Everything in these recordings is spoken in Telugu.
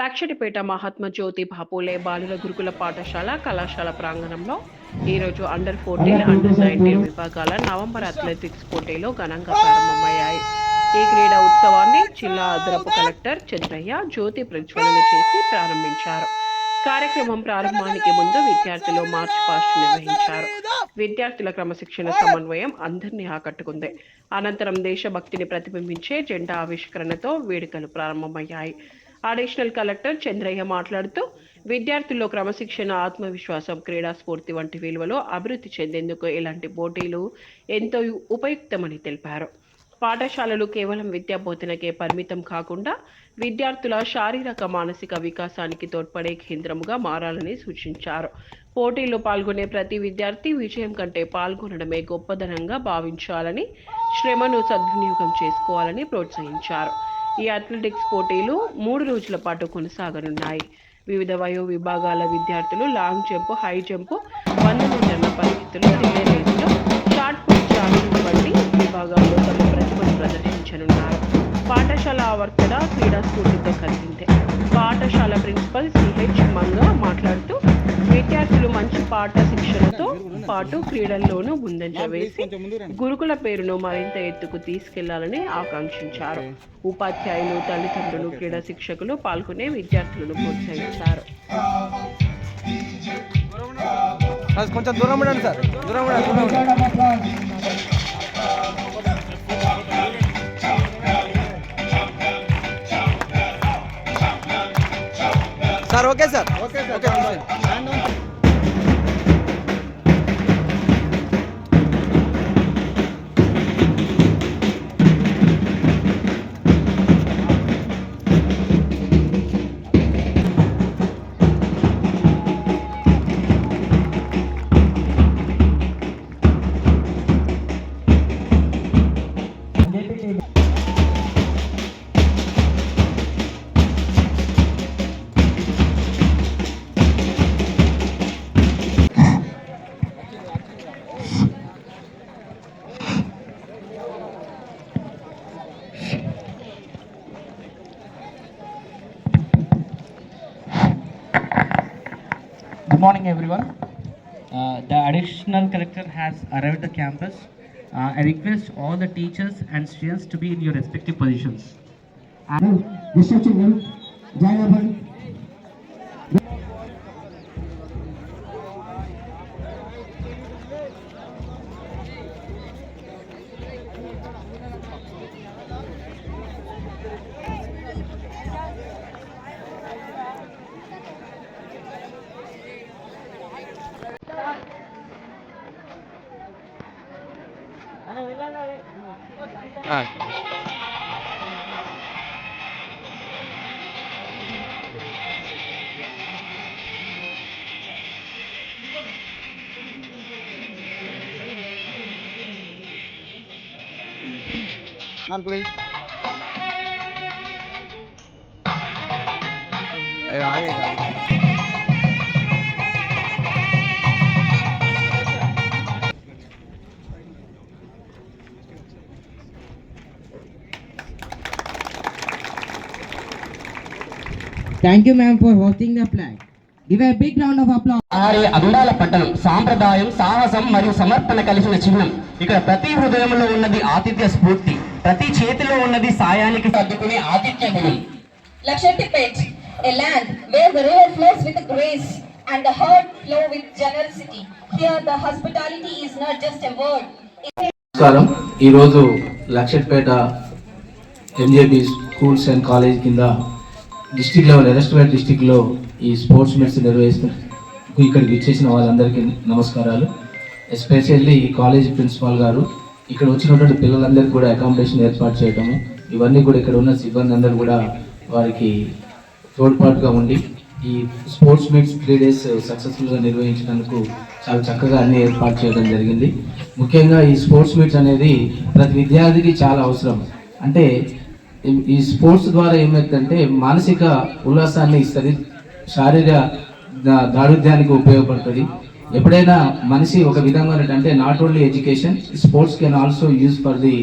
లక్షటిపేట మహాత్మా జ్యోతి బాపులే బాలుర గురుకుల పాఠశాల కళాశాల ప్రాంగణంలో ఈరోజు అండర్ ఫోర్టీన్ అండర్ నైన్టీన్ విభాగాల నవంబర్ అథ్లెటిక్స్ పోటీలు ఘనంగా ప్రారంభమయ్యాయి. ఈ క్రీడా ఉత్సవాన్ని జిల్లా అదనపు కలెక్టర్ చంద్రయ్య జ్యోతి ప్రజ్వలన చేసి ప్రారంభించారు. కార్యక్రమం ప్రారంభానికి ముందు విద్యార్థులు మార్చ్ పాస్ట్ నిర్వహించారు. విద్యార్థుల క్రమశిక్షణ సమన్వయం అందరినీ ఆకట్టుకుంది. అనంతరం దేశభక్తిని ప్రతిబింబించే జెండా ఆవిష్కరణతో వేడుకలు ప్రారంభమయ్యాయి. అడిషనల్ కలెక్టర్ చంద్రయ్య మాట్లాడుతూ విద్యార్థుల్లో క్రమశిక్షణ ఆత్మవిశ్వాసం క్రీడా స్ఫూర్తి వంటి విలువలు అభివృద్ధి చెందేందుకు ఇలాంటి పోటీలు ఎంతో ఉపయుక్తమని తెలిపారు. పాఠశాలలు కేవలం విద్యా బోధనకే పరిమితం కాకుండా విద్యార్థుల శారీరక మానసిక వికాసానికి తోడ్పడే కేంద్రముగా మారాలని సూచించారు. పోటీల్లో పాల్గొనే ప్రతి విద్యార్థి విజయం కంటే పాల్గొనడమే గొప్పదనంగా భావించాలని శ్రమను సద్వినియోగం చేసుకోవాలని ప్రోత్సహించారు. ఈ అథ్లెటిక్స్ పోటీలు మూడు రోజుల పాటు కొనసాగనున్నాయి. వివిధ వయో విభాగాల విద్యార్థులు లాంగ్ జంప్ హై జంప్ వంద మీటర్ల పరిగెత్తులు రిలే రేసులో శిక్షణతో పాటు క్రీడల్లోనూ ముందంజ వేసి గురుకుల పేరును మరింత ఎత్తుకు తీసుకెళ్ళాలని ఆకాంక్షించారు. ఉపాధ్యాయులు తల్లిదండ్రులు క్రీడా శిక్షకులు పాల్గొనే విద్యార్థులను ప్రోత్సహించారు. సార్ కొంచెం దూరం ఉండండి సార్. దూరం sir okay sir. Okay okay morning, everyone. Uh, the additional collector has arrived at the campus. Uh, I request all the teachers and students to be in your respective positions. Mr. Aye. Hand please. Ayo, ayo. Thank you ma'am for hosting the plan give a big round of applause ఆరే అందాల పట్టణం సాంప్రదాయం సాహసం మరియు సమర్పణ కలిసిన చిహ్నం. ఇక్కడ ప్రతి హృదయంలో ఉన్నది ఆతిథ్య స్ఫూర్తి. ప్రతి చేతిలో ఉన్నది సాయానికి తగ్గుకునే ఆతిథ్య భూమి Luxettipet a land where the river flows with grace and the heart flow with generosity here the hospitality is not just a word నమస్కారం. ఈరోజు Luxettipet MJB schools and college కింద డిస్టిక్ లెవెల్ ఎరెస్ట్పేట డిస్టిక్లో ఈ స్పోర్ట్స్ మీట్స్ నిర్వహిస్తూ ఇక్కడికి ఇచ్చేసిన వాళ్ళందరికీ నమస్కారాలు. ఎస్పెషల్లీ ఈ కాలేజ్ ప్రిన్సిపాల్ గారు ఇక్కడ వచ్చినటువంటి పిల్లలందరికీ కూడా అకామిడేషన్ ఏర్పాటు చేయడము ఇవన్నీ కూడా ఇక్కడ ఉన్న సిబ్బంది అందరూ కూడా వారికి తోడ్పాటుగా ఉండి ఈ స్పోర్ట్స్ మీట్స్ త్రీ డేస్ సక్సెస్ఫుల్గా నిర్వహించినందుకు చాలా చక్కగా అన్ని ఏర్పాటు చేయడం జరిగింది. ముఖ్యంగా ఈ స్పోర్ట్స్ మీట్స్ అనేది ప్రతి విద్యార్థికి చాలా అవసరం. అంటే ఈ- స్పోర్ట్స్ ద్వారా ఏమవుతుందంటే మానసిక ఉల్లాసాన్ని ఇస్తుంది శారీరక దారుద్యానికి ఉపయోగపడుతుంది. ఎప్పుడైనా మనిషి ఒక విధంగా అంటే not only education sports can also use for the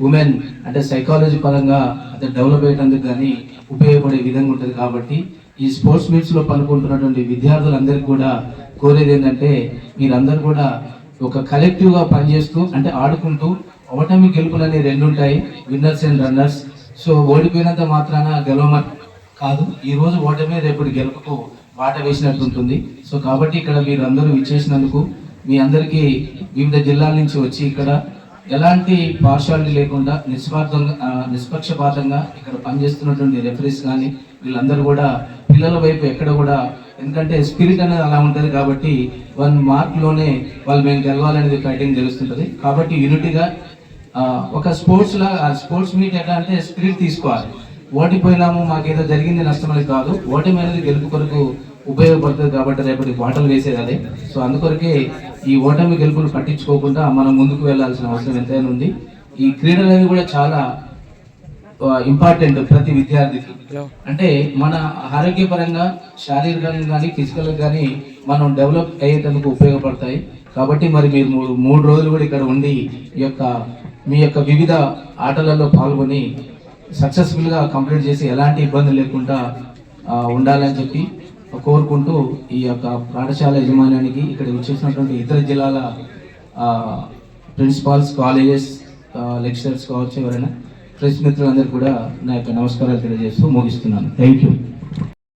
women అంటే సైకాలజీ పరంగా అతను డెవలప్ అయ్యేటందుకు కానీ ఉపయోగపడే విధంగా ఉంటుంది కాబట్టి ఈ స్పోర్ట్స్ మీట్స్లో పాల్గొంటున్నటువంటి విద్యార్థులందరికీ కూడా కోరేది ఏంటంటే మీరందరూ కూడా ఒక కలెక్టివ్గా పనిచేస్తూ అంటే ఆడుకుంటూ ఓటమి గెలుపులు అనేవి రెండు ఉంటాయి విన్నర్స్ అండ్ రన్నర్స్ సో ఓడిపోయినంత మాత్రాన గెలవమ కాదు ఈ రోజు ఓటమే రేపటి గెలుపుకు బాట వేసినట్టు ఉంటుంది సో కాబట్టి ఇక్కడ మీరు అందరూ విచ్చేసినందుకు మీ అందరికీ వివిధ జిల్లాల నుంచి వచ్చి ఇక్కడ ఎలాంటి పార్షాలిటీ లేకుండా నిస్వార్థంగా నిష్పక్షపాతంగా ఇక్కడ పనిచేస్తున్నటువంటి రెఫరీస్ కానీ వీళ్ళందరూ కూడా పిల్లల వైపు ఎక్కడ కూడా ఎందుకంటే స్పిరిట్ అనేది అలా ఉంటుంది కాబట్టి వన్ మార్క్లోనే వాళ్ళు మేము గెలవాలనేది ఫైటింగ్ తెలుస్తుంటుంది. కాబట్టి యూనిటీగా ఒక స్పోర్ట్స్ లా స్పోర్ట్స్ మీట్ ఎట్లా అంటే స్పిరిట్ తీసుకోవాలి. ఓడిపోయినాము మాకేదో జరిగింది నష్టమని కాదు. ఓటమి అనేది గెలుపు కొరకు ఉపయోగపడుతుంది కాబట్టి రేపటి బాటలు వేసేది అదే. సో అందుకొరకే ఈ ఓటమి గెలుపులు పట్టించుకోకుండా మనం ముందుకు వెళ్ళాల్సిన అవసరం ఎంతైనా ఉంది. ఈ క్రీడలు అనేవి కూడా చాలా ఇంపార్టెంట్ ప్రతి విద్యార్థికి. అంటే మన ఆరోగ్యపరంగా శారీరకంగా కానీ ఫిజికల్ కానీ మనం డెవలప్ అయ్యేటందుకు ఉపయోగపడతాయి. కాబట్టి మరి మీరు మూడు మూడు రోజులు కూడా ఇక్కడ ఉండి ఈ యొక్క మీ యొక్క వివిధ ఆటలలో పాల్గొని సక్సెస్ఫుల్గా కంప్లీట్ చేసి ఎలాంటి ఇబ్బంది లేకుండా ఉండాలని చెప్పి కోరుకుంటూ ఈ యొక్క పాఠశాల యజమాన్యానికి ఇక్కడ వచ్చేసినటువంటి ఇతర జిల్లాల ప్రిన్సిపాల్స్ కాలేజెస్ లెక్చరర్స్ కావచ్చు ఎవరైనా ప్రెస్ మిత్రులందరూ కూడా నా యొక్క నమస్కారాలు తెలియజేస్తూ ముగిస్తున్నాను. Thank you